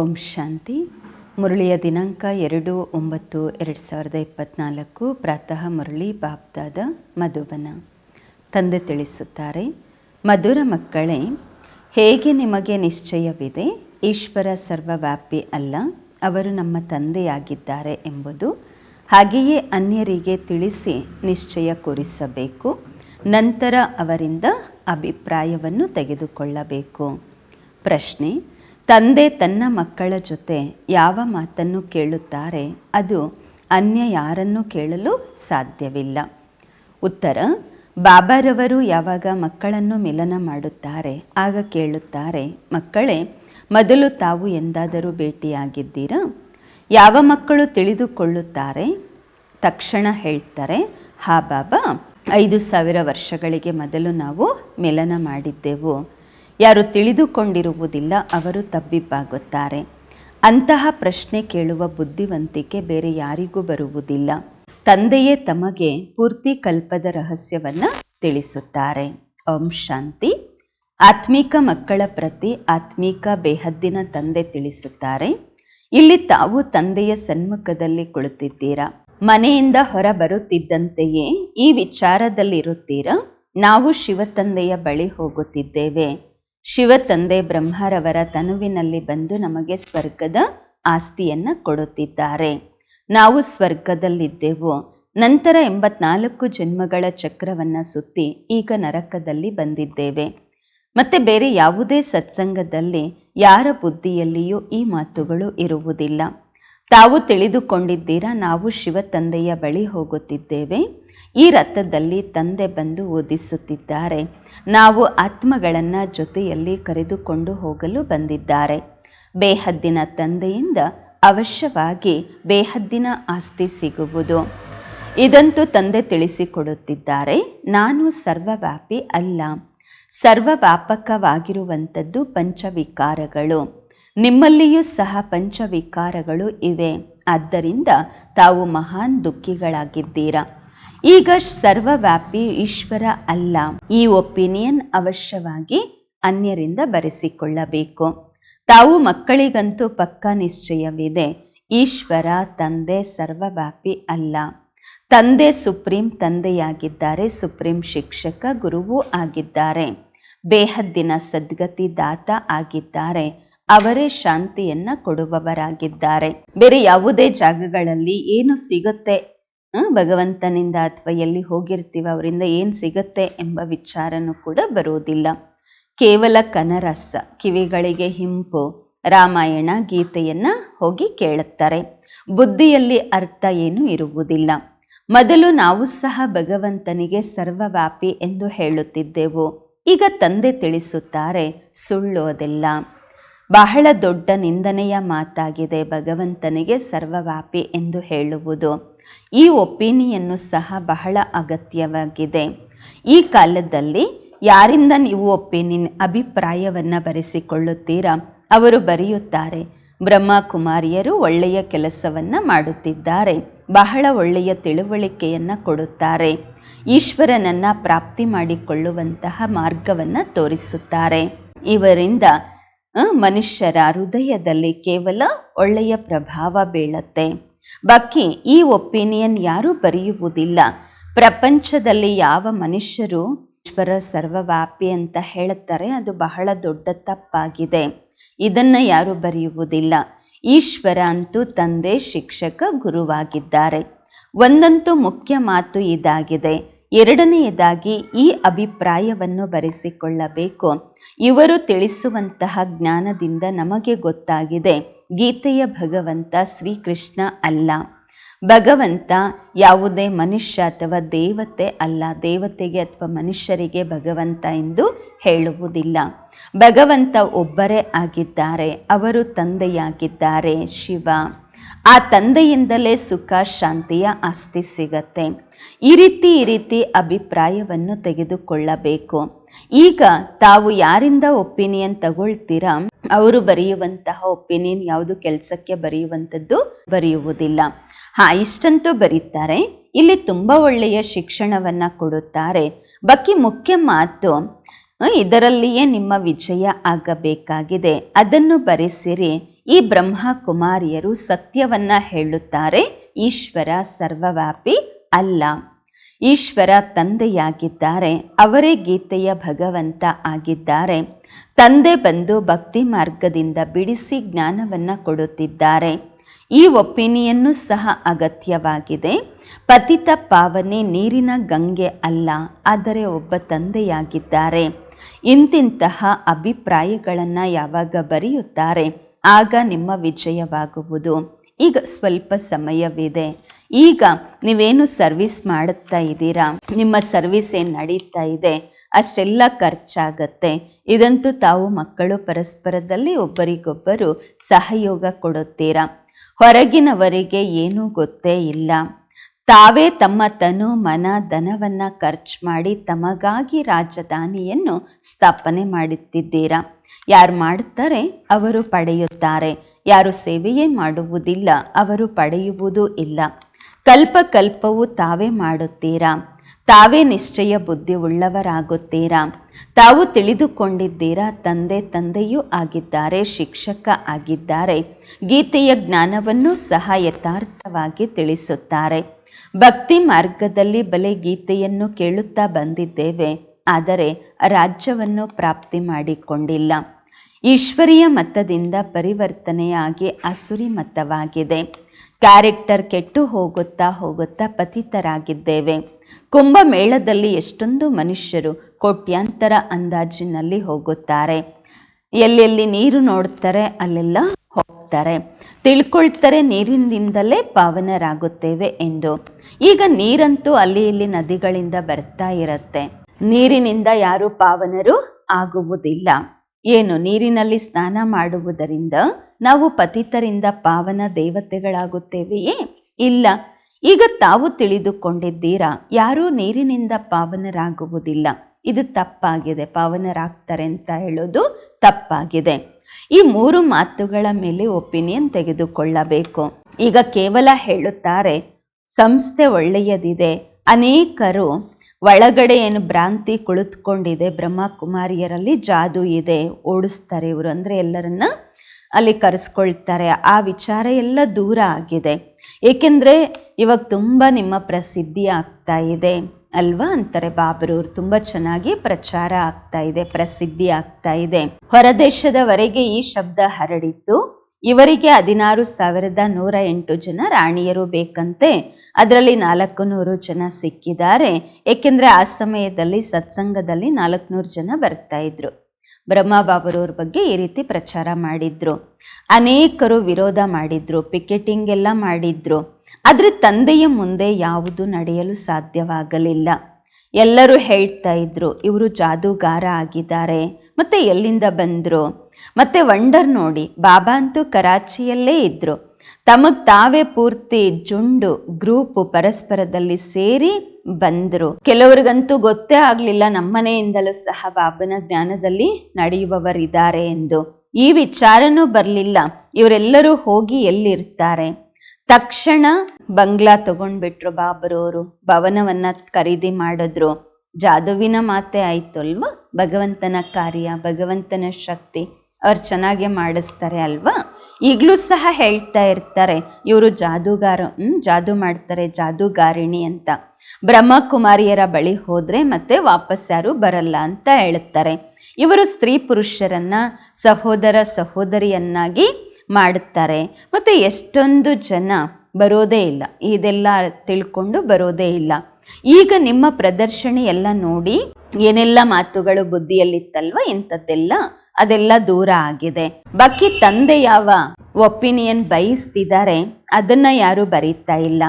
ಓಂ ಶಾಂತಿ. ಮುರಳಿಯ ದಿನಾಂಕ ಎರಡು, ಒಂಬತ್ತು, ಎರಡು ಸಾವಿರದ ಇಪ್ಪತ್ತ್ನಾಲ್ಕು ಪ್ರಾತಃ ಮುರಳಿ ಬಾಬ್ದಾದ ಮಧುಬನ. ತಂದೆ ತಿಳಿಸುತ್ತಾರೆ, ಮಧುರ ಮಕ್ಕಳೇ, ಹೇಗೆ ನಿಮಗೆ ನಿಶ್ಚಯವಿದೆ? ಈಶ್ವರ ಸರ್ವವ್ಯಾಪಿ ಅಲ್ಲ, ಅವರು ನಮ್ಮ ತಂದೆಯಾಗಿದ್ದಾರೆ ಎಂಬುದು. ಹಾಗೆಯೇ ಅನ್ಯರಿಗೆ ತಿಳಿಸಿ ನಿಶ್ಚಯ ಕೂರಿಸಬೇಕು. ನಂತರ ಅವರಿಂದ ಅಭಿಪ್ರಾಯವನ್ನು ತೆಗೆದುಕೊಳ್ಳಬೇಕು. ಪ್ರಶ್ನೆ ತಂದೆ ತನ್ನ ಮಕ್ಕಳ ಜೊತೆ ಯಾವ ಮಾತನ್ನು ಕೇಳುತ್ತಾರೆ, ಅದು ಅನ್ಯ ಯಾರನ್ನು ಕೇಳಲು ಸಾಧ್ಯವಿಲ್ಲ. ಉತ್ತರ, ಬಾಬಾರವರು ಯಾವಾಗ ಮಕ್ಕಳನ್ನು ಮಿಲನ ಮಾಡುತ್ತಾರೆ, ಆಗ ಕೇಳುತ್ತಾರೆ, ಮಕ್ಕಳೇ, ಮೊದಲು ತಾವು ಎಂದಾದರೂ ಭೇಟಿಯಾಗಿದ್ದೀರಾ? ಯಾವ ಮಕ್ಕಳು ತಿಳಿದುಕೊಳ್ಳುತ್ತಾರೆ? ತಕ್ಷಣ ಹೇಳ್ತಾರೆ, ಹಾ ಬಾಬಾ, ಐದು ಸಾವಿರ ವರ್ಷಗಳಿಗೆ ಮೊದಲು ನಾವು ಮಿಲನ ಮಾಡಿದ್ದೆವು. ಯಾರು ತಿಳಿದುಕೊಂಡಿರುವುದಿಲ್ಲ ಅವರು ತಬ್ಬಿಬ್ಬಾಗುತ್ತಾರೆ. ಅಂತಹ ಪ್ರಶ್ನೆ ಕೇಳುವ ಬುದ್ಧಿವಂತಿಕೆ ಬೇರೆ ಯಾರಿಗೂ ಬರುವುದಿಲ್ಲ. ತಂದೆಯೇ ತಮಗೆ ಪೂರ್ತಿ ಕಲ್ಪದ ರಹಸ್ಯವನ್ನು ತಿಳಿಸುತ್ತಾರೆ. ಓಂ ಶಾಂತಿ. ಆತ್ಮೀಕ ಮಕ್ಕಳ ಪ್ರತಿ ಆತ್ಮೀಕ ಬೇಹದ್ದಿನ ತಂದೆ ತಿಳಿಸುತ್ತಾರೆ. ಇಲ್ಲಿ ತಾವು ತಂದೆಯ ಸನ್ಮುಖದಲ್ಲಿ ಕುಳಿತಿದ್ದೀರಾ? ಮನೆಯಿಂದ ಹೊರ ಬರುತ್ತಿದ್ದಂತೆಯೇ ಈ ವಿಚಾರದಲ್ಲಿರುತ್ತೀರಾ? ನಾವು ಶಿವತಂದೆಯ ಬಳಿ ಹೋಗುತ್ತಿದ್ದೇವೆ. ಶಿವತಂದೆ ಬ್ರಹ್ಮರವರ ತನುವಿನಲ್ಲಿ ಬಂದು ನಮಗೆ ಸ್ವರ್ಗದ ಆಸ್ತಿಯನ್ನ ಕೊಡುತ್ತಿದ್ದಾರೆ. ನಾವು ಸ್ವರ್ಗದಲ್ಲಿದ್ದೆವು. ನಂತರ ಎಂಬತ್ನಾಲ್ಕು ಜನ್ಮಗಳ ಚಕ್ರವನ್ನ ಸುತ್ತಿ ಈಗ ನರಕದಲ್ಲಿ ಬಂದಿದ್ದೇವೆ. ಮತ್ತೆ ಬೇರೆ ಯಾವುದೇ ಸತ್ಸಂಗದಲ್ಲಿ ಯಾರ ಬುದ್ಧಿಯಲ್ಲಿಯೂ ಈ ಮಾತುಗಳು ಇರುವುದಿಲ್ಲ. ತಾವು ತಿಳಿದುಕೊಂಡಿದ್ದೀರಾ ನಾವು ಶಿವ ತಂದೆಯ ಬಳಿ ಹೋಗುತ್ತಿದ್ದೇವೆ? ಈ ರಥದಲ್ಲಿ ತಂದೆ ಬಂದು ಓದಿಸುತ್ತಿದ್ದಾರೆ. ನಾವು ಆತ್ಮಗಳನ್ನು ಜೊತೆಯಲ್ಲಿ ಕರೆದುಕೊಂಡು ಹೋಗಲು ಬಂದಿದ್ದಾರೆ. ಬೇಹದ್ದಿನ ತಂದೆಯಿಂದ ಅವಶ್ಯವಾಗಿ ಬೇಹದ್ದಿನ ಆಸ್ತಿ ಸಿಗುವುದು. ಇದಂತೂ ತಂದೆ ತಿಳಿಸಿಕೊಡುತ್ತಿದ್ದಾರೆ. ನಾನು ಸರ್ವವ್ಯಾಪಿ ಅಲ್ಲ. ಸರ್ವವ್ಯಾಪಕವಾಗಿರುವಂಥದ್ದು ಪಂಚವಿಕಾರಗಳು. ನಿಮ್ಮಲ್ಲಿಯೂ ಸಹ ಪಂಚವಿಕಾರಗಳು ಇವೆ. ಆದ್ದರಿಂದ ತಾವು ಮಹಾನ್ ದುಃಖಿಗಳಾಗಿದ್ದೀರಾ? ಈಗ ಸರ್ವವ್ಯಾಪಿ ಈಶ್ವರ ಅಲ್ಲ. ಈ ಒಪಿನಿಯನ್ ಅವಶ್ಯವಾಗಿ ಅನ್ಯರಿಂದ ಬರೆಸಿಕೊಳ್ಳಬೇಕು. ತಾವು ಮಕ್ಕಳಿಗಂತೂ ಪಕ್ಕ ನಿಶ್ಚಯವಿದೆ. ಈಶ್ವರ ತಂದೆ ಸರ್ವವ್ಯಾಪಿ ಅಲ್ಲ. ತಂದೆ ಸುಪ್ರೀಂ ತಂದೆಯಾಗಿದ್ದಾರೆ. ಸುಪ್ರೀಂ ಶಿಕ್ಷಕ ಗುರುವೂ ಆಗಿದ್ದಾರೆ. ಬೇಹದ್ದಿನ ಸದ್ಗತಿ ದಾತ ಆಗಿದ್ದಾರೆ. ಅವರೇ ಶಾಂತಿಯನ್ನ ಕೊಡುವವರಾಗಿದ್ದಾರೆ. ಬೇರೆ ಯಾವುದೇ ಜಾಗಗಳಲ್ಲಿ ಏನು ಸಿಗುತ್ತೆ? ಭಗವಂತನಿಂದ ಅಥವಾ ಎಲ್ಲಿ ಹೋಗಿರ್ತೀವ, ಅವರಿಂದ ಏನು ಸಿಗುತ್ತೆ ಎಂಬ ವಿಚಾರನೂ ಕೂಡ ಬರುವುದಿಲ್ಲ. ಕೇವಲ ಕನರಸ, ಕಿವಿಗಳಿಗೆ ಹಿಂಪು, ರಾಮಾಯಣ ಗೀತೆಯನ್ನು ಹೋಗಿ ಕೇಳುತ್ತಾರೆ. ಬುದ್ಧಿಯಲ್ಲಿ ಅರ್ಥ ಏನೂ ಇರುವುದಿಲ್ಲ. ಮೊದಲು ನಾವು ಸಹ ಭಗವಂತನಿಗೆ ಸರ್ವವ್ಯಾಪಿ ಎಂದು ಹೇಳುತ್ತಿದ್ದೆವು. ಈಗ ತಂದೆ ತಿಳಿಸುತ್ತಾರೆ, ಸುಳ್ಳು ಅದೆಲ್ಲ. ಬಹಳ ದೊಡ್ಡ ನಿಂದನೆಯ ಮಾತಾಗಿದೆ ಭಗವಂತನಿಗೆ ಸರ್ವವ್ಯಾಪಿ ಎಂದು ಹೇಳುವುದು. ಈ ಒಪಿನಿಯನ್ನು ಸಹ ಬಹಳ ಅಗತ್ಯವಾಗಿದೆ. ಈ ಕಾಲದಲ್ಲಿ ಯಾರಿಂದ ನೀವು ಒಪಿನಿಯನ್ ಅಭಿಪ್ರಾಯವನ್ನು ಬರೆಸಿಕೊಳ್ಳುತ್ತೀರಾ? ಅವರು ಬರೆಯುತ್ತಾರೆ, ಬ್ರಹ್ಮಕುಮಾರಿಯರು ಒಳ್ಳೆಯ ಕೆಲಸವನ್ನು ಮಾಡುತ್ತಿದ್ದಾರೆ, ಬಹಳ ಒಳ್ಳೆಯ ತಿಳುವಳಿಕೆಯನ್ನು ಕೊಡುತ್ತಾರೆ, ಈಶ್ವರನನ್ನ ಪ್ರಾಪ್ತಿ ಮಾಡಿಕೊಳ್ಳುವಂತಹ ಮಾರ್ಗವನ್ನು ತೋರಿಸುತ್ತಾರೆ. ಇವರಿಂದ ಮನುಷ್ಯರ ಹೃದಯದಲ್ಲಿ ಕೇವಲ ಒಳ್ಳೆಯ ಪ್ರಭಾವ ಬೀಳತ್ತೆ. ಬಾಕಿ ಈ ಒಪಿನಿಯನ್ ಯಾರೂ ಬರೆಯುವುದಿಲ್ಲ. ಪ್ರಪಂಚದಲ್ಲಿ ಯಾವ ಮನುಷ್ಯರು ಈಶ್ವರ ಸರ್ವವ್ಯಾಪಿ ಅಂತ ಹೇಳುತ್ತಾರೆ, ಅದು ಬಹಳ ದೊಡ್ಡ ತಪ್ಪಾಗಿದೆ. ಇದನ್ನ ಯಾರು ಬರೆಯುವುದಿಲ್ಲ. ಈಶ್ವರ ಅಂತೂ ತಂದೆ, ಶಿಕ್ಷಕ, ಗುರುವಾಗಿದ್ದಾರೆ. ಒಂದಂತೂ ಮುಖ್ಯ ಮಾತು ಇದಾಗಿದೆ. ಎರಡನೆಯದಾಗಿ, ಈ ಅಭಿಪ್ರಾಯವನ್ನು ಬರೆಸಿಕೊಳ್ಳಬೇಕು. ಇವರು ತಿಳಿಸುವಂತಹ ಜ್ಞಾನದಿಂದ ನಮಗೆ ಗೊತ್ತಾಗಿದೆ. ಗೀತೆಯ ಭಗವಂತ ಶ್ರೀಕೃಷ್ಣ ಅಲ್ಲ. ಭಗವಂತ ಯಾವುದೇ ಮನುಷ್ಯ ಅಥವಾ ದೇವತೆ ಅಲ್ಲ. ದೇವತೆಗೆ ಅಥವಾ ಮನುಷ್ಯರಿಗೆ ಭಗವಂತ ಎಂದು ಹೇಳುವುದಿಲ್ಲ. ಭಗವಂತ ಒಬ್ಬರೇ ಆಗಿದ್ದಾರೆ. ಅವರು ತಂದೆಯಾಗಿದ್ದಾರೆ. ಶಿವ. ಆ ತಂದೆಯಿಂದಲೇ ಸುಖ, ಶಾಂತಿಯ ಆಸ್ತಿ ಸಿಗತ್ತೆ. ಈ ರೀತಿ ಈ ರೀತಿ ಅಭಿಪ್ರಾಯವನ್ನು ತೆಗೆದುಕೊಳ್ಳಬೇಕು. ಈಗ ತಾವು ಯಾರಿಂದ ಒಪಿನಿಯನ್ ತಗೊಳ್ತೀರಾ? ಅವರು ಬರೆಯುವಂತಹ ಒಪಿನಿಯನ್ ಯಾವುದು? ಕೆಲಸಕ್ಕೆ ಬರೆಯುವಂಥದ್ದು ಬರೆಯುವುದಿಲ್ಲ. ಹಾ, ಇಷ್ಟಂತೂ ಬರೀತಾರೆ. ಇಲ್ಲಿ ತುಂಬ ಒಳ್ಳೆಯ ಶಿಕ್ಷಣವನ್ನ ಕೊಡುತ್ತಾರೆ. ಬಾಕಿ ಮುಖ್ಯ ಮಾತು ಇದರಲ್ಲಿಯೇ ನಿಮ್ಮ ವಿಜಯ ಆಗಬೇಕಾಗಿದೆ. ಅದನ್ನು ಬರೆಸಿರಿ. ಈ ಬ್ರಹ್ಮ ಕುಮಾರಿಯರು ಸತ್ಯವನ್ನ ಹೇಳುತ್ತಾರೆ. ಈಶ್ವರ ಸರ್ವವ್ಯಾಪಿ ಅಲ್ಲ. ಈಶ್ವರ ತಂದೆಯಾಗಿದ್ದಾರೆ. ಅವರೇ ಗೀತೆಯ ಭಗವಂತ ಆಗಿದ್ದಾರೆ. ತಂದೆ ಬಂದು ಭಕ್ತಿ ಮಾರ್ಗದಿಂದ ಬಿಡಿಸಿ ಜ್ಞಾನವನ್ನು ಕೊಡುತ್ತಿದ್ದಾರೆ. ಈ ಒಪಿನಿಯನ್ನು ಸಹ ಅಗತ್ಯವಾಗಿದೆ. ಪತಿತ ಪಾವನೆ ನೀರಿನ ಗಂಗೆ ಅಲ್ಲ, ಆದರೆ ಒಬ್ಬ ತಂದೆಯಾಗಿದ್ದಾರೆ. ಇಂತಿಂತಹ ಅಭಿಪ್ರಾಯಗಳನ್ನು ಯಾವಾಗ ಬರೆಯುತ್ತಾರೆ? ಆಗ ನಿಮ್ಮ ವಿಜಯವಾಗುವುದು. ಈಗ ಸ್ವಲ್ಪ ಸಮಯವಿದೆ. ಈಗ ನೀವೇನು ಸರ್ವಿಸ್ ಮಾಡುತ್ತಾ ಇದ್ದೀರಾ? ನಿಮ್ಮ ಸರ್ವಿಸ್ ಏನು ನಡೀತಾ ಇದೆ. ಅಷ್ಟೆಲ್ಲ ಖರ್ಚಾಗತ್ತೆ. ಇದಂತೂ ತಾವು ಮಕ್ಕಳು ಪರಸ್ಪರದಲ್ಲಿ ಒಬ್ಬರಿಗೊಬ್ಬರು ಸಹಯೋಗ ಕೊಡುತ್ತೀರಾ? ಹೊರಗಿನವರಿಗೆ ಏನೂ ಗೊತ್ತೇ ಇಲ್ಲ. ತಾವೇ ತಮ್ಮ ತನು ಮನ ಧನವನ್ನು ಖರ್ಚು ಮಾಡಿ ತಮಗಾಗಿ ರಾಜಧಾನಿಯನ್ನು ಸ್ಥಾಪನೆ ಮಾಡುತ್ತಿದ್ದೀರಾ? ಯಾರು ಮಾಡುತ್ತಾರೆ ಅವರು ಪಡೆಯುತ್ತಾರೆ. ಯಾರು ಸೇವೆಯೇ ಮಾಡುವುದಿಲ್ಲ ಅವರು ಪಡೆಯುವುದೂ ಇಲ್ಲ. ಕಲ್ಪ ಕಲ್ಪವು ತಾವೇ ಮಾಡುತ್ತೀರಾ? ತಾವೇ ನಿಶ್ಚಯ ಬುದ್ಧಿ ಉಳ್ಳವರಾಗುತ್ತೀರಾ ತಾವು ತಿಳಿದುಕೊಂಡಿದ್ದೀರಾ? ತಂದೆ ತಂದೆಯೂ ಆಗಿದ್ದಾರೆ, ಶಿಕ್ಷಕ ಆಗಿದ್ದಾರೆ. ಗೀತೆಯ ಜ್ಞಾನವನ್ನು ಸಹ ಯಥಾರ್ಥವಾಗಿ ತಿಳಿಸುತ್ತಾರೆ. ಭಕ್ತಿ ಮಾರ್ಗದಲ್ಲಿ ಬಲೆ ಗೀತೆಯನ್ನು ಕೇಳುತ್ತಾ ಬಂದಿದ್ದೇವೆ, ಆದರೆ ರಾಜ್ಯವನ್ನು ಪ್ರಾಪ್ತಿ ಮಾಡಿಕೊಂಡಿಲ್ಲ. ಈಶ್ವರೀಯ ಮತದಿಂದ ಪರಿವರ್ತನೆಯಾಗಿ ಅಸುರಿ ಮತವಾಗಿದೆ. ಕ್ಯಾರೆಕ್ಟರ್ ಕೆಟ್ಟು ಹೋಗುತ್ತಾ ಹೋಗುತ್ತಾ ಪತಿತರಾಗಿದ್ದೇವೆ. ಕುಂಭಮೇಳದಲ್ಲಿ ಎಷ್ಟೊಂದು ಮನುಷ್ಯರು ಕೋಟ್ಯಾಂತರ ಅಂದಾಜಿನಲ್ಲಿ ಹೋಗುತ್ತಾರೆ. ಎಲ್ಲೆಲ್ಲಿ ನೀರು ನೋಡ್ತಾರೆ, ಅಲ್ಲೆಲ್ಲ ಹೋಗ್ತಾರೆ. ತಿಳ್ಕೊಳ್ತಾರೆ ನೀರಿನಿಂದಲೇ ಪಾವನರಾಗುತ್ತೇವೆ ಎಂದು. ಈಗ ನೀರಂತೂ ಅಲ್ಲಿ ಇಲ್ಲಿ ನದಿಗಳಿಂದ ಬರ್ತಾ ಇರತ್ತೆ. ನೀರಿನಿಂದ ಯಾರು ಪಾವನರು ಆಗುವುದಿಲ್ಲ. ಏನು, ನೀರಿನಲ್ಲಿ ಸ್ನಾನ ಮಾಡುವುದರಿಂದ ನಾವು ಪತಿತರಿಂದ ಪಾವನ ದೇವತೆಗಳಾಗುತ್ತೇವೆಯೇ? ಇಲ್ಲ. ಈಗ ತಾವು ತಿಳಿದುಕೊಂಡಿದ್ದೀರಾ, ಯಾರೂ ನೀರಿನಿಂದ ಪಾವನರಾಗುವುದಿಲ್ಲ. ಇದು ತಪ್ಪಾಗಿದೆ. ಪಾವನರಾಗ್ತಾರೆ ಅಂತ ಹೇಳೋದು ತಪ್ಪಾಗಿದೆ. ಈ ಮೂರು ಮಾತುಗಳ ಮೇಲೆ ಒಪಿನಿಯನ್ ತೆಗೆದುಕೊಳ್ಳಬೇಕು. ಈಗ ಕೇವಲ ಹೇಳುತ್ತಾರೆ, ಸಂಸ್ಥೆ ಒಳ್ಳೆಯದಿದೆ. ಅನೇಕರು ಒಳಗಡೆ ಏನು ಭ್ರಾಂತಿ ಕುಳಿತುಕೊಂಡಿದೆ. ಬ್ರಹ್ಮಕುಮಾರಿಯರಲ್ಲಿ ಜಾದು ಇದೆ. ಓಡಿಸ್ತಾರೆ ಇವರು. ಅಂದರೆ ಎಲ್ಲರನ್ನ ಅಲ್ಲಿ ಕರೆಸ್ಕೊಳ್ತಾರೆ. ಆ ವಿಚಾರ ಎಲ್ಲ ದೂರ ಆಗಿದೆ. ಏಕೆಂದರೆ ಇವಾಗ ತುಂಬ ನಿಮ್ಮ ಪ್ರಸಿದ್ಧಿ ಆಗ್ತಾ ಇದೆ. ಅಲ್ವಾ? ಅಂತಾರೆ ಬಾಬರವ್ರು ತುಂಬ ಚೆನ್ನಾಗಿ ಪ್ರಚಾರ ಆಗ್ತಾ ಇದೆ, ಪ್ರಸಿದ್ಧಿ ಆಗ್ತಾ ಇದೆ. ಹೊರದೇಶದವರೆಗೆ ಈ ಶಬ್ದ ಹರಡಿತ್ತು ಇವರಿಗೆ ಹದಿನಾರು ಸಾವಿರದ ನೂರ ಎಂಟು ಜನ ರಾಣಿಯರು ಬೇಕಂತೆ. ಅದರಲ್ಲಿ ನಾಲ್ಕು ನೂರು ಜನ ಸಿಕ್ಕಿದ್ದಾರೆ. ಏಕೆಂದರೆ ಆ ಸಮಯದಲ್ಲಿ ಸತ್ಸಂಗದಲ್ಲಿ ನಾಲ್ಕುನೂರು ಜನ ಬರ್ತಾ ಇದ್ರು. ಬ್ರಹ್ಮಬಾಬರವ್ರ ಬಗ್ಗೆ ಈ ರೀತಿ ಪ್ರಚಾರ ಮಾಡಿದ್ರು. ಅನೇಕರು ವಿರೋಧ ಮಾಡಿದ್ರು ಪಿಕೆಟಿಂಗ್ ಎಲ್ಲ ಮಾಡಿದ್ರು. ಆದರೆ ತಂದೆಯ ಮುಂದೆ ಯಾವುದು ನಡೆಯಲು ಸಾಧ್ಯವಾಗಲಿಲ್ಲ. ಎಲ್ಲರೂ ಹೇಳ್ತಾ ಇದ್ರು, ಇವರು ಜಾದೂಗಾರ ಆಗಿದ್ದಾರೆ. ಮತ್ತೆ ಎಲ್ಲಿಂದ ಬಂದರು? ಮತ್ತೆ ವಂಡರ್ ನೋಡಿ, ಬಾಬಾ ಅಂತೂ ಕರಾಚಿಯಲ್ಲೇ ಇದ್ರು. ತಮಗ್ ತಾವೇ ಪೂರ್ತಿ ಜುಂಡು ಗ್ರೂಪ್ ಪರಸ್ಪರದಲ್ಲಿ ಸೇರಿ ಬಂದರು. ಕೆಲವರಿಗಂತೂ ಗೊತ್ತೇ ಆಗಲಿಲ್ಲ ನಮ್ಮನೆಯಿಂದಲೂ ಸಹ ಬಾಬನ ಜ್ಞಾನದಲ್ಲಿ ನಡೆಯುವವರಿದ್ದಾರೆ ಎಂದು. ಈ ವಿಚಾರನೂ ಬರಲಿಲ್ಲ. ಇವರೆಲ್ಲರೂ ಹೋಗಿ ಎಲ್ಲಿರ್ತಾರೆ? ತಕ್ಷಣ ಬಂಗ್ಲಾ ತಗೊಂಡ್ಬಿಟ್ರು ಬಾಬರವರು. ಭವನವನ್ನ ಖರೀದಿ ಮಾಡಿದ್ರು. ಜಾದುವಿನ ಮಾತೆ ಆಯ್ತು ಅಲ್ವಾ ಭಗವಂತನ ಕಾರ್ಯ, ಭಗವಂತನ ಶಕ್ತಿ. ಅವ್ರು ಚೆನ್ನಾಗೆ ಮಾಡಿಸ್ತಾರೆ ಅಲ್ವಾ? ಈಗಲೂ ಸಹ ಹೇಳ್ತಾ ಇರ್ತಾರೆ, ಇವರು ಜಾದೂಗಾರ ಜಾದು ಮಾಡ್ತಾರೆ, ಜಾದೂಗಾರಿಣಿ ಅಂತ. ಬ್ರಹ್ಮಕುಮಾರಿಯರ ಬಳಿ ಹೋದರೆ ಮತ್ತೆ ವಾಪಸ್ ಯಾರು ಬರಲ್ಲ ಅಂತ ಹೇಳ್ತಾರೆ. ಇವರು ಸ್ತ್ರೀ ಪುರುಷರನ್ನ ಸಹೋದರ ಸಹೋದರಿಯನ್ನಾಗಿ ಮಾಡುತ್ತಾರೆ ಮತ್ತು ಎಷ್ಟೊಂದು ಜನ ಬರೋದೇ ಇಲ್ಲ. ಇದೆಲ್ಲ ತಿಳ್ಕೊಂಡು ಬರೋದೇ ಇಲ್ಲ. ಈಗ ನಿಮ್ಮ ಪ್ರದರ್ಶನ ಎಲ್ಲ ನೋಡಿ ಏನೆಲ್ಲ ಮಾತುಗಳು ಬುದ್ಧಿಯಲ್ಲಿತ್ತಲ್ವ ಇಂಥದ್ದೆಲ್ಲ ಅದೆಲ್ಲ ದೂರ ಆಗಿದೆ. ಬಾಕಿ ತಂದೆ ಯಾವ ಒಪಿನಿಯನ್ ಬಯಸ್ತಿದ್ದಾರೆ ಅದನ್ನ ಯಾರು ಬರೀತಾ ಇಲ್ಲ.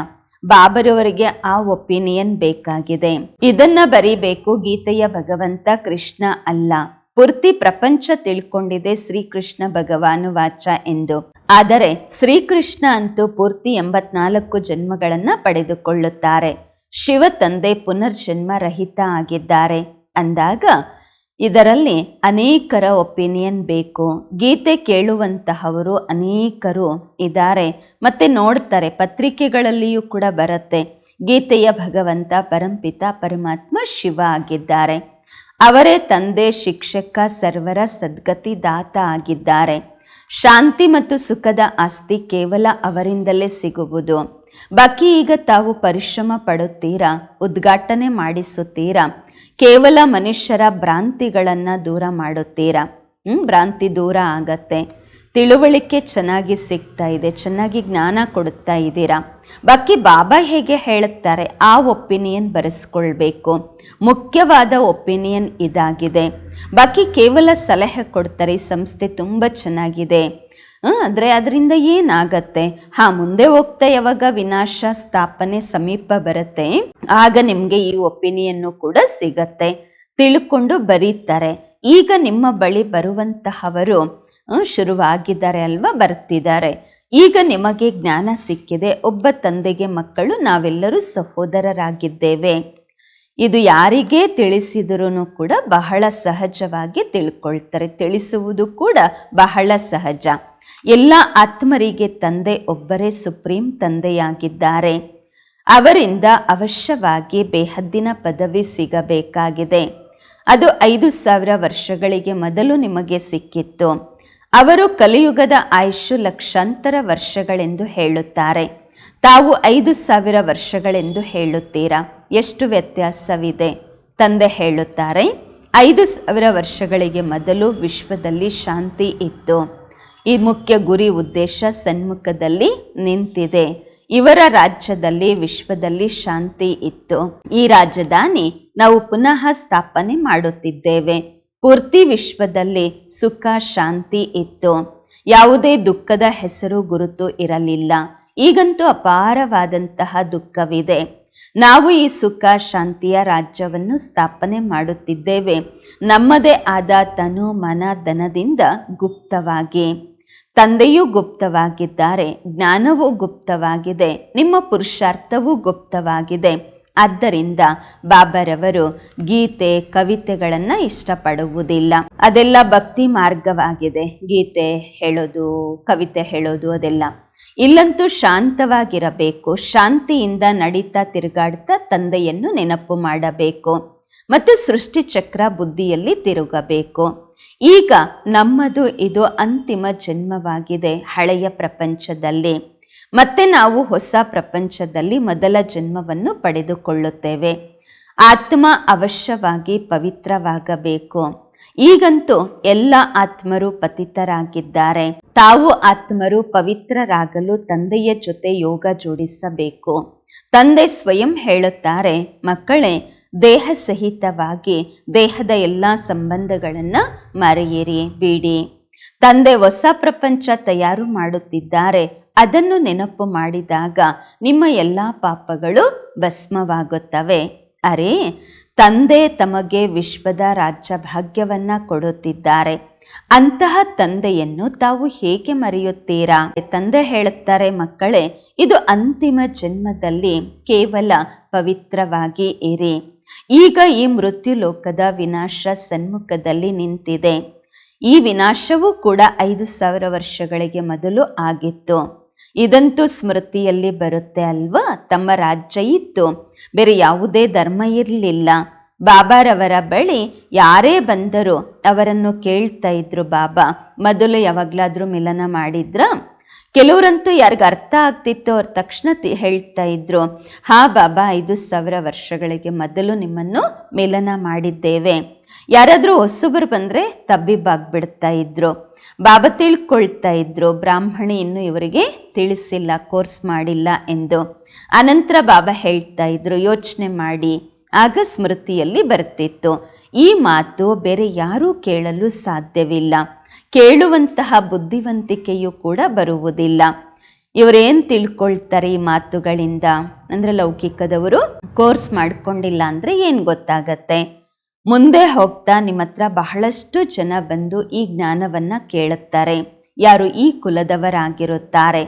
ಬಾಬರವರಿಗೆ ಆ ಒಪಿನಿಯನ್ ಬೇಕಾಗಿದೆ. ಇದನ್ನ ಬರೀಬೇಕು ಗೀತೆಯ ಭಗವಂತ ಕೃಷ್ಣ ಅಲ್ಲ. ಪೂರ್ತಿ ಪ್ರಪಂಚ ತಿಳ್ಕೊಂಡಿದೆ ಶ್ರೀಕೃಷ್ಣ ಭಗವಾನು ವಾಚ ಎಂದು. ಆದರೆ ಶ್ರೀಕೃಷ್ಣ ಅಂತೂ ಪೂರ್ತಿ ಎಂಬತ್ನಾಲ್ಕು ಜನ್ಮಗಳನ್ನ ಪಡೆದುಕೊಳ್ಳುತ್ತಾರೆ. ಶಿವ ತಂದೆ ಪುನರ್ಜನ್ಮ ರಹಿತ ಆಗಿದ್ದಾರೆ. ಅಂದಾಗ ಇದರಲ್ಲಿ ಅನೇಕರ ಒಪಿನಿಯನ್ ಬೇಕು. ಗೀತೆ ಕೇಳುವಂತಹವರು ಅನೇಕರು ಇದ್ದಾರೆ. ಮತ್ತೆ ನೋಡ್ತಾರೆ, ಪತ್ರಿಕೆಗಳಲ್ಲಿಯೂ ಕೂಡ ಬರುತ್ತೆ. ಗೀತೆಯ ಭಗವಂತ, ಪರಂಪಿತ, ಪರಮಾತ್ಮ ಶಿವ ಆಗಿದ್ದಾರೆ. ಅವರೇ ತಂದೆ, ಶಿಕ್ಷಕ, ಸರ್ವರ ಸದ್ಗತಿ ದಾತ ಆಗಿದ್ದಾರೆ. ಶಾಂತಿ ಮತ್ತು ಸುಖದ ಆಸ್ತಿ ಕೇವಲ ಅವರಿಂದಲೇ ಸಿಗುವುದು. ಬಾಕಿ ಈಗ ತಾವು ಪರಿಶ್ರಮ ಪಡುತ್ತೀರಾ, ಉದ್ಘಾಟನೆ ಮಾಡಿಸುತ್ತೀರಾ? ಕೇವಲ ಮನುಷ್ಯರ ಭ್ರಾಂತಿಗಳನ್ನು ದೂರ ಮಾಡುತ್ತೀರಾ? ಭ್ರಾಂತಿ ದೂರ ಆಗತ್ತೆ. ತಿಳುವಳಿಕೆ ಚೆನ್ನಾಗಿ ಸಿಗ್ತಾ ಇದೆ, ಚೆನ್ನಾಗಿ ಜ್ಞಾನ ಕೊಡುತ್ತಾ ಇದ್ದೀರಾ? ಬಾಕಿ ಬಾಬಾ ಹೇಗೆ ಹೇಳುತ್ತಾರೆ, ಆ ಒಪಿನಿಯನ್ ಬರೆಸ್ಕೊಳ್ಬೇಕು. ಮುಖ್ಯವಾದ ಒಪಿನಿಯನ್ ಇದಾಗಿದೆ. ಬಾಕಿ ಕೇವಲ ಸಲಹೆ ಕೊಡ್ತಾರೆ, ಈ ಸಂಸ್ಥೆ ತುಂಬ ಚೆನ್ನಾಗಿದೆ. ಅಂದ್ರೆ ಅದರಿಂದ ಏನಾಗತ್ತೆ? ಹಾ, ಮುಂದೆ ಹೋಗ್ತಾ ಯಾವಾಗ ವಿನಾಶ ಸ್ಥಾಪನೆ ಸಮೀಪ ಬರುತ್ತೆ, ಆಗ ನಿಮಗೆ ಈ ಒಪಿನಿಯನ್ನು ಕೂಡ ಸಿಗತ್ತೆ. ತಿಳ್ಕೊಂಡು ಬರೀತಾರೆ. ಈಗ ನಿಮ್ಮ ಬಳಿ ಬರುವಂತಹವರು ಶುರುವಾಗಿದ್ದಾರೆ ಅಲ್ವಾ, ಬರ್ತಿದ್ದಾರೆ. ಈಗ ನಿಮಗೆ ಜ್ಞಾನ ಸಿಕ್ಕಿದೆ. ಒಬ್ಬ ತಂದೆಗೆ ಮಕ್ಕಳು, ನಾವೆಲ್ಲರೂ ಸಹೋದರರಾಗಿದ್ದೇವೆ. ಇದು ಯಾರಿಗೆ ತಿಳಿಸಿದರೂ ಕೂಡ ಬಹಳ ಸಹಜವಾಗಿ ತಿಳ್ಕೊಳ್ತಾರೆ. ತಿಳಿಸುವುದು ಕೂಡ ಬಹಳ ಸಹಜ. ಎಲ್ಲ ಆತ್ಮರಿಗೆ ತಂದೆ ಒಬ್ಬರೇ ಸುಪ್ರೀಂ ತಂದೆಯಾಗಿದ್ದಾರೆ. ಅವರಿಂದ ಅವಶ್ಯವಾಗಿ ಬೇಹದ್ದಿನ ಪದವಿ ಸಿಗಬೇಕಾಗಿದೆ. ಅದು ಐದು ಸಾವಿರ ವರ್ಷಗಳಿಗೆ ಮೊದಲು ನಿಮಗೆ ಸಿಕ್ಕಿತ್ತು. ಅವರು ಕಲಿಯುಗದ ಆಯುಷು ಲಕ್ಷಾಂತರ ವರ್ಷಗಳೆಂದು ಹೇಳುತ್ತಾರೆ. ತಾವು ಐದು ಸಾವಿರ ವರ್ಷಗಳೆಂದು ಹೇಳುತ್ತೀರಾ? ಎಷ್ಟು ವ್ಯತ್ಯಾಸವಿದೆ? ತಂದೆ ಹೇಳುತ್ತಾರೆ, ಐದು ಸಾವಿರ ವರ್ಷಗಳಿಗೆ ಮೊದಲು ವಿಶ್ವದಲ್ಲಿ ಶಾಂತಿ ಇತ್ತು. ಈ ಮುಖ್ಯ ಗುರಿ ಉದ್ದೇಶ ಸನ್ಮುಖದಲ್ಲಿ ನಿಂತಿದೆ. ಇವರ ರಾಜ್ಯದಲ್ಲಿ, ವಿಶ್ವದಲ್ಲಿ ಶಾಂತಿ ಇತ್ತು. ಈ ರಾಜಧಾನಿ ನಾವು ಪುನಃ ಸ್ಥಾಪನೆ ಮಾಡುತ್ತಿದ್ದೇವೆ. ಪೂರ್ತಿ ವಿಶ್ವದಲ್ಲಿ ಸುಖ, ಶಾಂತಿ ಇತ್ತು. ಯಾವುದೇ ದುಃಖದ ಹೆಸರು ಗುರುತು ಇರಲಿಲ್ಲ. ಈಗಂತೂ ಅಪಾರವಾದಂತಹ ದುಃಖವಿದೆ. ನಾವು ಈ ಸುಖ, ಶಾಂತಿಯ ರಾಜ್ಯವನ್ನು ಸ್ಥಾಪನೆ ಮಾಡುತ್ತಿದ್ದೇವೆ. ನಮ್ಮದೇ ಆದ ತನು, ಮನ, ಧನದಿಂದ ಗುಪ್ತವಾಗಿ. ತಂದೆಯೂ ಗುಪ್ತವಾಗಿದ್ದಾರೆ, ಜ್ಞಾನವೂ ಗುಪ್ತವಾಗಿದೆ, ನಿಮ್ಮ ಪುರುಷಾರ್ಥವೂ ಗುಪ್ತವಾಗಿದೆ. ಆದ್ದರಿಂದ ಬಾಬರವರು ಗೀತೆ, ಕವಿತೆಗಳನ್ನು ಇಷ್ಟಪಡುವುದಿಲ್ಲ. ಅದೆಲ್ಲ ಭಕ್ತಿ ಮಾರ್ಗವಾಗಿದೆ. ಗೀತೆ ಹೇಳೋದು, ಕವಿತೆ ಹೇಳೋದು ಅದೆಲ್ಲ. ಇಲ್ಲಂತೂ ಶಾಂತವಾಗಿರಬೇಕು, ಶಾಂತಿಯಿಂದ ನಡೀತಾ ತಿರುಗಾಡ್ತಾ ತಂದೆಯನ್ನು ನೆನಪು ಮಾಡಬೇಕು. ಮತ್ತು ಸೃಷ್ಟಿಚಕ್ರ ಬುದ್ಧಿಯಲ್ಲಿ ತಿರುಗಬೇಕು. ಈಗ ನಮ್ಮದು ಇದು ಅಂತಿಮ ಜನ್ಮವಾಗಿದೆ ಹಳೆಯ ಪ್ರಪಂಚದಲ್ಲಿ. ಮತ್ತೆ ನಾವು ಹೊಸ ಪ್ರಪಂಚದಲ್ಲಿ ಮೊದಲ ಜನ್ಮವನ್ನು ಪಡೆದುಕೊಳ್ಳುತ್ತೇವೆ. ಆತ್ಮ ಅವಶ್ಯವಾಗಿ ಪವಿತ್ರವಾಗಬೇಕು. ಈಗಂತೂ ಎಲ್ಲ ಆತ್ಮರು ಪತಿತರಾಗಿದ್ದಾರೆ. ತಾವು ಆತ್ಮರು ಪವಿತ್ರರಾಗಲು ತಂದೆಯ ಜೊತೆ ಯೋಗ ಜೋಡಿಸಬೇಕು. ತಂದೆ ಸ್ವಯಂ ಹೇಳುತ್ತಾರೆ, ಮಕ್ಕಳೇ ದೇಹ ಸಹಿತವಾಗಿ ದೇಹದ ಎಲ್ಲ ಸಂಬಂಧಗಳನ್ನು ಮರೆಯಿರಿ, ಬಿಡಿ. ತಂದೆ ಹೊಸ ಪ್ರಪಂಚ ತಯಾರು ಮಾಡುತ್ತಿದ್ದಾರೆ, ಅದನ್ನು ನೆನಪು ಮಾಡಿದಾಗ ನಿಮ್ಮ ಎಲ್ಲ ಪಾಪಗಳು ಭಸ್ಮವಾಗುತ್ತವೆ. ಅರೆ, ತಂದೆ ತಮಗೆ ವಿಶ್ವದ ರಾಜ್ಯ ಭಾಗ್ಯವನ್ನು ಕೊಡುತ್ತಿದ್ದಾರೆ. ಅಂತಹ ತಂದೆಯನ್ನು ತಾವು ಹೇಗೆ ಮರೆಯುತ್ತೀರಾ? ತಂದೆ ಹೇಳುತ್ತಾರೆ, ಮಕ್ಕಳೇ, ಇದು ಅಂತಿಮ ಜನ್ಮದಲ್ಲಿ ಕೇವಲ ಪವಿತ್ರವಾಗಿ ಇರಿ. ಈಗ ಈ ಮೃತ್ಯು ಲೋಕದ ವಿನಾಶ ಸನ್ಮುಖದಲ್ಲಿ ನಿಂತಿದೆ. ಈ ವಿನಾಶವೂ ಕೂಡ ಐದು ಸಾವಿರ ವರ್ಷಗಳಿಗೆ ಮೊದಲು ಆಗಿತ್ತು. ಇದಂತೂ ಸ್ಮೃತಿಯಲ್ಲಿ ಬರುತ್ತೆ ಅಲ್ವಾ? ತಮ್ಮ ರಾಜ್ಯ ಇತ್ತು ಬೇರೆ ಯಾವುದೇ ಧರ್ಮ ಇರಲಿಲ್ಲ. ಬಾಬಾರವರ ಬಳಿ ಯಾರೇ ಬಂದರೂ ಅವರನ್ನು ಕೇಳ್ತಾ ಇದ್ರು, ಬಾಬಾ, ಮೊದಲು ಯಾವಾಗ್ಲಾದ್ರೂ ಮಿಲನ ಮಾಡಿದ್ರ? ಕೆಲವರಂತೂ ಯಾರಿಗ ಅರ್ಥ ಆಗ್ತಿತ್ತು. ಅವ್ರ ತಕ್ಷಣ ಹೇಳ್ತಾ ಇದ್ರು, ಹಾ ಬಾಬಾ, ಐದು ಸಾವಿರ ವರ್ಷಗಳಿಗೆ ಮೊದಲು ನಿಮ್ಮನ್ನು ಮೇಲನ ಮಾಡಿದ್ದೇವೆ. ಯಾರಾದರೂ ಹೊಸಬರು ಬಂದರೆ ತಬ್ಬಿಬ್ಬಾಗ್ಬಿಡ್ತಾ ಇದ್ರು. ಬಾಬಾ ತಿಳ್ಕೊಳ್ತಾ ಇದ್ರು, ಬ್ರಾಹ್ಮಣಿ ಇನ್ನು ಇವರಿಗೆ ತಿಳಿಸಿಲ್ಲ, ಕೋರ್ಸ್ ಮಾಡಿಲ್ಲ ಎಂದು. ಅನಂತರ ಬಾಬಾ ಹೇಳ್ತಾ ಇದ್ರು, ಯೋಚನೆ ಮಾಡಿ. ಆಗ ಸ್ಮೃತಿಯಲ್ಲಿ ಬರ್ತಿತ್ತು. ಈ ಮಾತು ಬೇರೆ ಯಾರೂ ಕೇಳಲು ಸಾಧ್ಯವಿಲ್ಲ. ಕೇಳುವಂತಹ ಬುದ್ಧಿವಂತಿಕೆಯೂ ಕೂಡ ಬರುವುದಿಲ್ಲ. ಇವರೇನು ತಿಳ್ಕೊಳ್ತಾರೆ ಈ ಮಾತುಗಳಿಂದ? ಅಂದರೆ ಲೌಕಿಕದವರು ಕೋರ್ಸ್ ಮಾಡ್ಕೊಂಡಿಲ್ಲ ಅಂದರೆ ಏನು ಗೊತ್ತಾಗತ್ತೆ? ಮುಂದೆ ಹೋಗ್ತಾ ನಿಮ್ಮ ಹತ್ರ ಬಹಳಷ್ಟು ಜನ ಬಂದು ಈ ಜ್ಞಾನವನ್ನ ಕೇಳುತ್ತಾರೆ. ಯಾರು ಈ ಕುಲದವರಾಗಿರುತ್ತಾರೆ?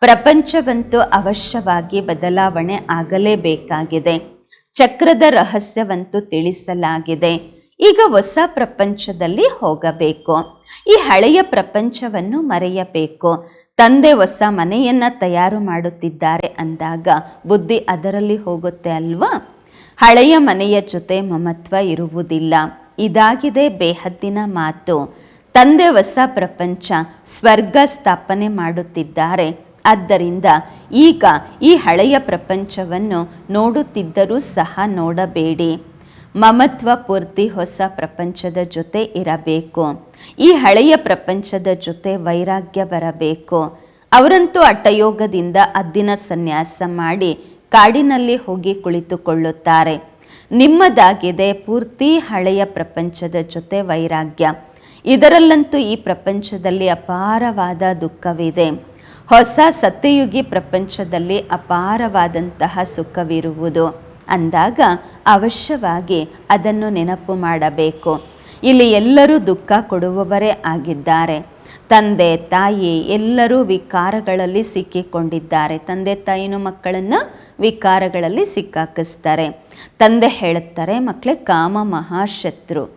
ಪ್ರಪಂಚವಂತೂ ಅವಶ್ಯವಾಗಿ ಬದಲಾವಣೆ ಆಗಲೇಬೇಕಾಗಿದೆ. ಚಕ್ರದ ರಹಸ್ಯವಂತೂ ತಿಳಿಸಲಾಗಿದೆ. ಈಗ ಹೊಸ ಪ್ರಪಂಚದಲ್ಲಿ ಹೋಗಬೇಕು. ಈ ಹಳೆಯ ಪ್ರಪಂಚವನ್ನು ಮರೆಯಬೇಕು. ತಂದೆ ಹೊಸ ಮನೆಯನ್ನ ತಯಾರು ಮಾಡುತ್ತಿದ್ದಾರೆ ಅಂದಾಗ ಬುದ್ಧಿ ಅದರಲ್ಲಿ ಹೋಗುತ್ತೆ ಅಲ್ವಾ? ಹಳೆಯ ಮನೆಯ ಜೊತೆ ಮಮತ್ವ ಇರುವುದಿಲ್ಲ. ಇದಾಗಿದೆ ಬೇಹದ್ದಿನ ಮಾತು. ತಂದೆ ಹೊಸ ಪ್ರಪಂಚ ಸ್ವರ್ಗ ಸ್ಥಾಪನೆ ಮಾಡುತ್ತಿದ್ದಾರೆ. ಆದ್ದರಿಂದ ಈಗ ಈ ಹಳೆಯ ಪ್ರಪಂಚವನ್ನು ನೋಡುತ್ತಿದ್ದರೂ ಸಹ ನೋಡಬೇಡಿ. ಮಮತ್ವ ಪೂರ್ತಿ ಹೊಸ ಪ್ರಪಂಚದ ಜೊತೆ ಇರಬೇಕು. ಈ ಹಳೆಯ ಪ್ರಪಂಚದ ಜೊತೆ ವೈರಾಗ್ಯ ಬರಬೇಕು. ಅವರಂತೂ ಅಟ್ಟಯೋಗದಿಂದ ಅದ್ದಿನ ಸನ್ಯಾಸ ಮಾಡಿ ಕಾಡಿನಲ್ಲಿ ಹೋಗಿ ಕುಳಿತುಕೊಳ್ಳುತ್ತಾರೆ. ನಿಮ್ಮದಾಗಿದೆ ಪೂರ್ತಿ ಹಳೆಯ ಪ್ರಪಂಚದ ಜೊತೆ ವೈರಾಗ್ಯ. ಇದರಲ್ಲಂತೂ ಈ ಪ್ರಪಂಚದಲ್ಲಿ ಅಪಾರವಾದ ದುಃಖವಿದೆ. ಹೊಸ ಸತ್ಯಯುಗಿ ಪ್ರಪಂಚದಲ್ಲಿ ಅಪಾರವಾದಂತಹ ಸುಖವಿರುವುದು. ಅಂದಾಗ ಅವಶ್ಯವಾಗಿ ಅದನ್ನು ನೆನಪು ಮಾಡಬೇಕು. ಇಲ್ಲಿ ಎಲ್ಲರೂ ದುಃಖ ಕೊಡುವವರೇ ಆಗಿದ್ದಾರೆ. ತಂದೆ, ತಾಯಿ ಎಲ್ಲರೂ ವಿಕಾರಗಳಲ್ಲಿ ಸಿಕ್ಕಿಕೊಂಡಿದ್ದಾರೆ. ತಂದೆ, ತಾಯಿನೂ ಮಕ್ಕಳನ್ನು ವಿಕಾರಗಳಲ್ಲಿ ಸಿಕ್ಕಾಕಿಸ್ತಾರೆ. ತಂದೆ ಹೇಳುತ್ತಾರೆ ಮಕ್ಕಳೇ ಕಾಮ ಮಹಾಶತ್ರು.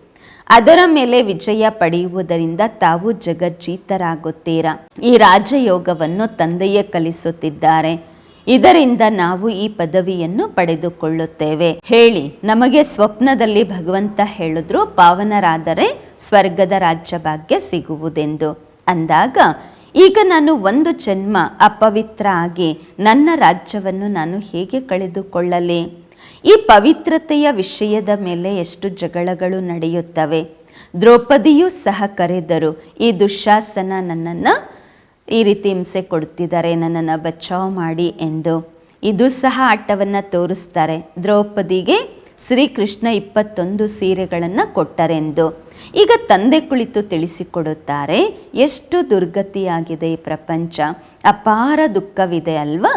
ಅದರ ಮೇಲೆ ವಿಜಯ ಪಡೆಯುವುದರಿಂದ ತಾವು ಜಗಜ್ಜೀತರಾಗುತ್ತೀರಾ? ಈ ರಾಜಯೋಗವನ್ನು ತಂದೆಯೇ ಕಲಿಸುತ್ತಿದ್ದಾರೆ. ಇದರಿಂದ ನಾವು ಈ ಪದವಿಯನ್ನು ಪಡೆದುಕೊಳ್ಳುತ್ತೇವೆ. ಹೇಳಿ, ನಮಗೆ ಸ್ವಪ್ನದಲ್ಲಿ ಭಗವಂತ ಹೇಳಿದ್ರು, ಪಾವನರಾದರೆ ಸ್ವರ್ಗದ ರಾಜ್ಯ ಭಾಗ್ಯ ಸಿಗುವುದೆಂದು. ಅಂದಾಗ, ಈಗ ನಾನು ಒಂದು ಜನ್ಮ ಅಪವಿತ್ರ ಆಗಿ ನನ್ನ ರಾಜ್ಯವನ್ನು ನಾನು ಹೇಗೆ ಕಳೆದುಕೊಳ್ಳಲಿ? ಈ ಪವಿತ್ರತೆಯ ವಿಷಯದ ಮೇಲೆ ಎಷ್ಟು ಜಗಳಗಳು ನಡೆಯುತ್ತವೆ? ದ್ರೌಪದಿಯೂ ಸಹ ಕರೆದರು, ಈ ದುಶಾಸನ ನನ್ನನ್ನು ಈ ರೀತಿ ಹಿಂಸೆ ಕೊಡುತ್ತಿದ್ದಾರೆ, ನನ್ನನ್ನು ಬಚಾವ್ ಮಾಡಿ ಎಂದು. ಇದು ಸಹ ಆಟವನ್ನು ತೋರಿಸ್ತಾರೆ. ದ್ರೌಪದಿಗೆ ಶ್ರೀಕೃಷ್ಣ ಇಪ್ಪತ್ತೊಂದು ಸೀರೆಗಳನ್ನು ಕೊಟ್ಟರೆಂದು. ಈಗ ತಂದೆ ಕುಳಿತು ತಿಳಿಸಿಕೊಡುತ್ತಾರೆ, ಎಷ್ಟು ದುರ್ಗತಿಯಾಗಿದೆ ಈ ಪ್ರಪಂಚ. ಅಪಾರ ದುಃಖವಿದೆ ಅಲ್ವಾ?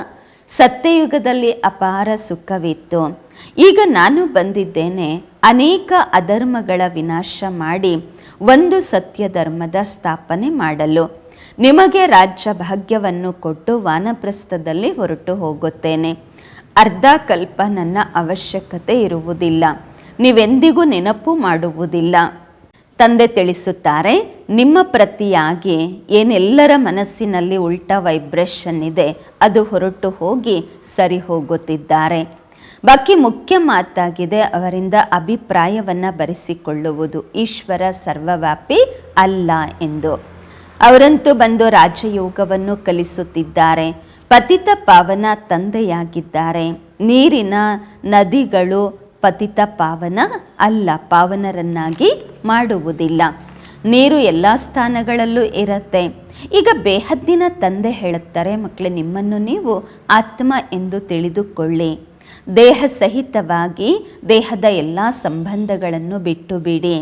ಸತ್ಯಯುಗದಲ್ಲಿ ಅಪಾರ ಸುಖವಿತ್ತು. ಈಗ ನಾನು ಬಂದಿದ್ದೇನೆ, ಅನೇಕ ಅಧರ್ಮಗಳ ವಿನಾಶ ಮಾಡಿ ಒಂದು ಸತ್ಯ ಧರ್ಮದ ಸ್ಥಾಪನೆ ಮಾಡಲು. ನಿಮಗೆ ರಾಜ್ಯ ಭಾಗ್ಯವನ್ನು ಕೊಟ್ಟು ವಾನಪ್ರಸ್ಥದಲ್ಲಿ ಹೊರಟು ಹೋಗುತ್ತೇನೆ. ಅರ್ಧ ಕಲ್ಪ ನನ್ನ ಅವಶ್ಯಕತೆ ಇರುವುದಿಲ್ಲ. ನೀವೆಂದಿಗೂ ನೆನಪು ಮಾಡುವುದಿಲ್ಲ. ತಂದೆ ತಿಳಿಸುತ್ತಾರೆ, ನಿಮ್ಮ ಪ್ರತಿಯಾಗಿ ಏನೆಲ್ಲರ ಮನಸ್ಸಿನಲ್ಲಿ ಉಲ್ಟಾ ವೈಬ್ರೇಷನ್ ಇದೆ, ಅದು ಹೊರಟು ಹೋಗಿ ಸರಿ ಹೋಗುತ್ತಿದ್ದಾರೆ. ಬಾಕಿ ಮುಖ್ಯ ಮಾತಾಗಿದೆ, ಅವರಿಂದ ಅಭಿಪ್ರಾಯವನ್ನು ಬರೆಸಿಕೊಳ್ಳುವುದು. ಈಶ್ವರ ಸರ್ವವ್ಯಾಪಿ ಅಲ್ಲ ಎಂದು. ಅವರಂತೂ ಬಂದು ರಾಜಯೋಗವನ್ನು ಕಲಿಸುತ್ತಿದ್ದಾರೆ. ಪತಿತ ಪಾವನ ತಂದೆಯಾಗಿದ್ದಾರೆ. ನೀರಿನ ನದಿಗಳು ಪತಿತ ಪಾವನ ಅಲ್ಲ, ಪಾವನರನ್ನಾಗಿ ಮಾಡುವುದಿಲ್ಲ. ನೀರು ಎಲ್ಲ ಸ್ಥಾನಗಳಲ್ಲೂ ಇರುತ್ತೆ. ಈಗ ಬೇಹದ್ದಿನ ತಂದೆ ಹೇಳುತ್ತಾರೆ, ಮಕ್ಕಳು, ನಿಮ್ಮನ್ನು ನೀವು ಆತ್ಮ ಎಂದು ತಿಳಿದುಕೊಳ್ಳಿ. ದೇಹ ಸಹಿತವಾಗಿ ದೇಹದ ಎಲ್ಲ ಸಂಬಂಧಗಳನ್ನು ಬಿಟ್ಟು ಬಿಡಿ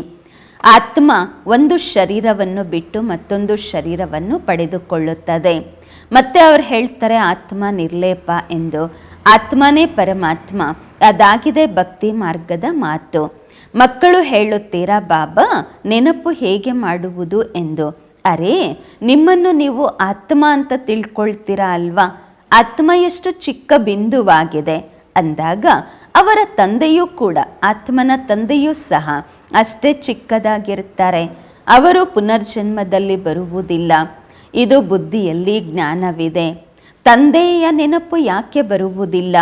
ಆತ್ಮ ಒಂದು ಶರೀರವನ್ನು ಬಿಟ್ಟು ಮತ್ತೊಂದು ಶರೀರವನ್ನು ಪಡೆದುಕೊಳ್ಳುತ್ತದೆ. ಮತ್ತೆ ಅವ್ರು ಹೇಳ್ತಾರೆ ಆತ್ಮ ನಿರ್ಲೇಪ ಎಂದು. ಆತ್ಮನೇ ಪರಮಾತ್ಮ. ಅದಾಗಿದೆ ಭಕ್ತಿ ಮಾರ್ಗದ ಮಾತು. ಮಕ್ಕಳು ಹೇಳುತ್ತೀರಾ, ಬಾಬಾ, ನೆನಪು ಹೇಗೆ ಮಾಡುವುದು? ಎಂದು. ಅರೆ, ನಿಮ್ಮನ್ನು ನೀವು ಆತ್ಮ ಅಂತ ತಿಳ್ಕೊಳ್ತೀರಾ ಅಲ್ವಾ? ಆತ್ಮ ಎಷ್ಟು ಚಿಕ್ಕ ಬಿಂದುವಾಗಿದೆ. ಅಂದಾಗ ಅವರ ತಂದೆಯೂ ಕೂಡ, ಆತ್ಮನ ತಂದೆಯೂ ಸಹ ಅಷ್ಟೇ ಚಿಕ್ಕದಾಗಿರುತ್ತಾರೆ. ಅವರು ಪುನರ್ಜನ್ಮದಲ್ಲಿ ಬರುವುದಿಲ್ಲ. ಇದು ಬುದ್ಧಿಯಲ್ಲಿ ಜ್ಞಾನವಿದೆ. ತಂದೆಯ ನೆನಪು ಯಾಕೆ ಬರುವುದಿಲ್ಲ?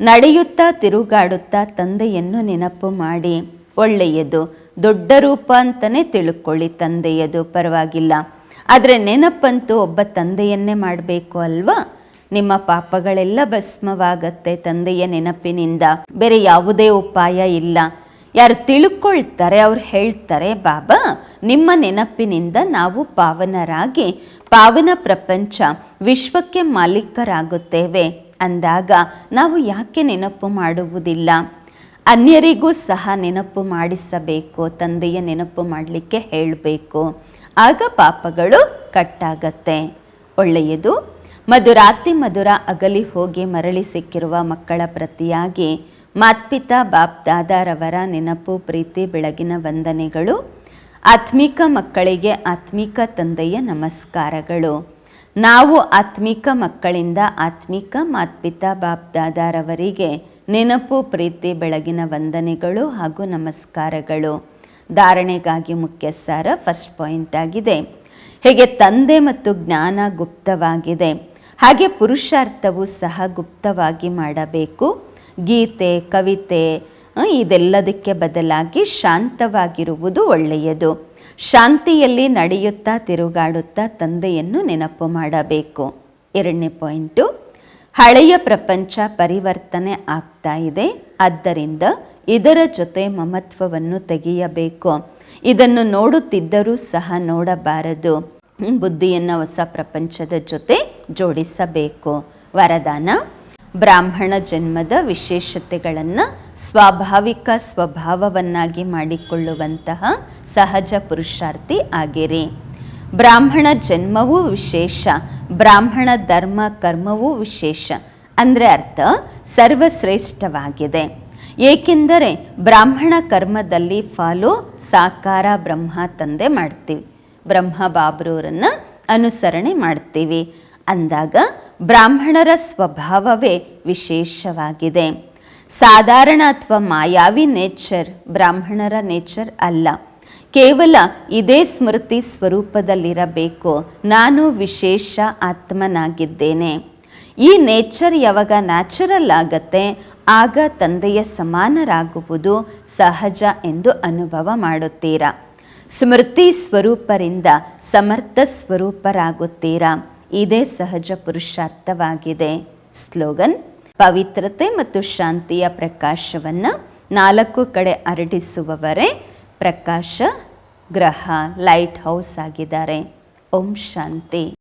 ನಡೆಯುತ್ತಾ ತಿರುಗಾಡುತ್ತಾ ತಂದೆಯನ್ನು ನೆನಪು ಮಾಡಿ. ಒಳ್ಳೆಯದು, ದೊಡ್ಡ ರೂಪ ಅಂತಲೇ ತಿಳ್ಕೊಳ್ಳಿ ತಂದೆಯದು, ಪರವಾಗಿಲ್ಲ. ಆದರೆ ನೆನಪಂತೂ ಒಬ್ಬ ತಂದೆಯನ್ನೇ ಮಾಡಬೇಕು ಅಲ್ವಾ? ನಿಮ್ಮ ಪಾಪಗಳೆಲ್ಲ ಭಸ್ಮವಾಗತ್ತೆ ತಂದೆಯ ನೆನಪಿನಿಂದ. ಬೇರೆ ಯಾವುದೇ ಉಪಾಯ ಇಲ್ಲ. ಯಾರು ತಿಳ್ಕೊಳ್ತಾರೆ, ಅವ್ರು ಹೇಳ್ತಾರೆ, ಬಾಬಾ, ನಿಮ್ಮ ನೆನಪಿನಿಂದ ನಾವು ಪಾವನರಾಗಿ, ಪಾವನ ಪ್ರಪಂಚ ವಿಶ್ವಕ್ಕೆ ಮಾಲೀಕರಾಗುತ್ತೇವೆ. ಅಂದಾಗ ನಾವು ಯಾಕೆ ನೆನಪು ಮಾಡುವುದಿಲ್ಲ? ಅನ್ಯರಿಗೂ ಸಹ ನೆನಪು ಮಾಡಿಸಬೇಕು, ತಂದೆಯ ನೆನಪು ಮಾಡಲಿಕ್ಕೆ ಹೇಳಬೇಕು. ಆಗ ಪಾಪಗಳು ಕಟ್ಟಾಗತ್ತೆ. ಒಳ್ಳೆಯದು, ಮಧುರಾತಿ ಮಧುರ ಅಗಲಿ ಹೋಗಿ ಮರಳಿ ಸಿಕ್ಕಿರುವ ಮಕ್ಕಳ ಪ್ರತಿಯಾಗಿ ಮಾತ್ಪಿತಾ ಬಾಪ್ ದಾದಾರವರ ನೆನಪು, ಪ್ರೀತಿ, ಬೆಳಗಿನ ವಂದನೆಗಳು. ಆತ್ಮಿಕ ಮಕ್ಕಳಿಗೆ ಆತ್ಮಿಕ ತಂದೆಯ ನಮಸ್ಕಾರಗಳು. ನಾವು ಆತ್ಮಿಕ ಮಕ್ಕಳಿಂದ ಆತ್ಮಿಕ ಮಾತ್ಪಿತಾ ಬಾಪ್ ದಾದಾರವರಿಗೆ ನೆನಪು, ಪ್ರೀತಿ, ಬೆಳಗಿನ ವಂದನೆಗಳು ಹಾಗೂ ನಮಸ್ಕಾರಗಳು. ಧಾರಣೆಗಾಗಿ ಮುಖ್ಯ ಸಾರ ಫಸ್ಟ್ ಪಾಯಿಂಟ್ ಆಗಿದೆ. ಹೇಗೆ ತಂದೆ ಮತ್ತು ಜ್ಞಾನ ಗುಪ್ತವಾಗಿದೆ. ಹಾಗೆ ಪುರುಷಾರ್ಥವು ಸಹ ಗುಪ್ತವಾಗಿ ಮಾಡಬೇಕು. ಗೀತೆ, ಕವಿತೆ ಇದೆಲ್ಲದಕ್ಕೆ ಬದಲಾಗಿ ಶಾಂತವಾಗಿರುವುದು ಒಳ್ಳೆಯದು. ಶಾಂತಿಯಲ್ಲಿ ನಡೆಯುತ್ತಾ, ತಿರುಗಾಡುತ್ತಾ ತಂದೆಯನ್ನು ನೆನಪು ಮಾಡಬೇಕು. ಎರಡನೇ ಪಾಯಿಂಟು, ಹಳೆಯ ಪ್ರಪಂಚ ಪರಿವರ್ತನೆ ಆಗ್ತಾ ಇದೆ. ಆದ್ದರಿಂದ ಇದರ ಜೊತೆ ಮಮತ್ವವನ್ನು ತೆಗೆಯಬೇಕು. ಇದನ್ನು ನೋಡುತ್ತಿದ್ದರೂ ಸಹ ನೋಡಬಾರದು. ಬುದ್ಧಿಯನ್ನು ಹೊಸ ಪ್ರಪಂಚದ ಜೊತೆ ಜೋಡಿಸಬೇಕು. ವರದಾನ? ಬ್ರಾಹ್ಮಣ ಜನ್ಮದ ವಿಶೇಷತೆಗಳನ್ನು ಸ್ವಾಭಾವಿಕ ಸ್ವಭಾವವನ್ನಾಗಿ ಮಾಡಿಕೊಳ್ಳುವಂತಹ ಸಹಜ ಪುರುಷಾರ್ಥಿ ಆಗಿರಿ. ಬ್ರಾಹ್ಮಣ ಜನ್ಮವೂ ವಿಶೇಷ, ಬ್ರಾಹ್ಮಣ ಧರ್ಮ ಕರ್ಮವೂ ವಿಶೇಷ ಅಂದರೆ ಅರ್ಥ ಸರ್ವಶ್ರೇಷ್ಠವಾಗಿದೆ. ಏಕೆಂದರೆ ಬ್ರಾಹ್ಮಣ ಕರ್ಮದಲ್ಲಿ ಫಾಲೋ ಸಾಕಾರ ಬ್ರಹ್ಮ ತಂದೆ ಮಾಡ್ತೀವಿ. ಬ್ರಹ್ಮ ಬಾಬ್ರವರನ್ನು ಅನುಸರಣೆ ಮಾಡ್ತೀವಿ. ಅಂದಾಗ ಬ್ರಾಹ್ಮಣರ ಸ್ವಭಾವವೇ ವಿಶೇಷವಾಗಿದೆ. ಸಾಧಾರಣ ಅಥವಾ ಮಾಯಾವಿ ನೇಚರ್ ಬ್ರಾಹ್ಮಣರ ನೇಚರ್ ಅಲ್ಲ. ಕೇವಲ ಇದೇ ಸ್ಮೃತಿ ಸ್ವರೂಪದಲ್ಲಿರಬೇಕು. ನಾನು ವಿಶೇಷ ಆತ್ಮನಾಗಿದ್ದೇನೆ. ಈ ನೇಚರ್ ಯಾವಾಗ ನ್ಯಾಚುರಲ್ ಆಗತ್ತೆ, ಆಗ ತಂದೆಯ ಸಮಾನರಾಗುವುದು ಸಹಜ ಎಂದು ಅನುಭವ ಮಾಡುತ್ತೀರಾ. ಸ್ಮೃತಿ ಸ್ವರೂಪರಿಂದ ಸಮರ್ಥ ಸ್ವರೂಪರಾಗುತ್ತೀರಾ. ಇದೇ ಸಹಜ ಪುರುಷಾರ್ಥವಾಗಿದೆ. ಸ್ಲೋಗನ್, ಪವಿತ್ರತೆ ಮತ್ತು ಶಾಂತಿಯ ಪ್ರಕಾಶವನ್ನು ನಾಲ್ಕು ಕಡೆ ಹರಡಿಸುವವರೇ ಪ್ರಕಾಶ, ಗ್ರಹ, ಲೈಟ್ ಹೌಸ್ ಆಗಿದ್ದಾರೆ. ಓಂ ಶಾಂತಿ.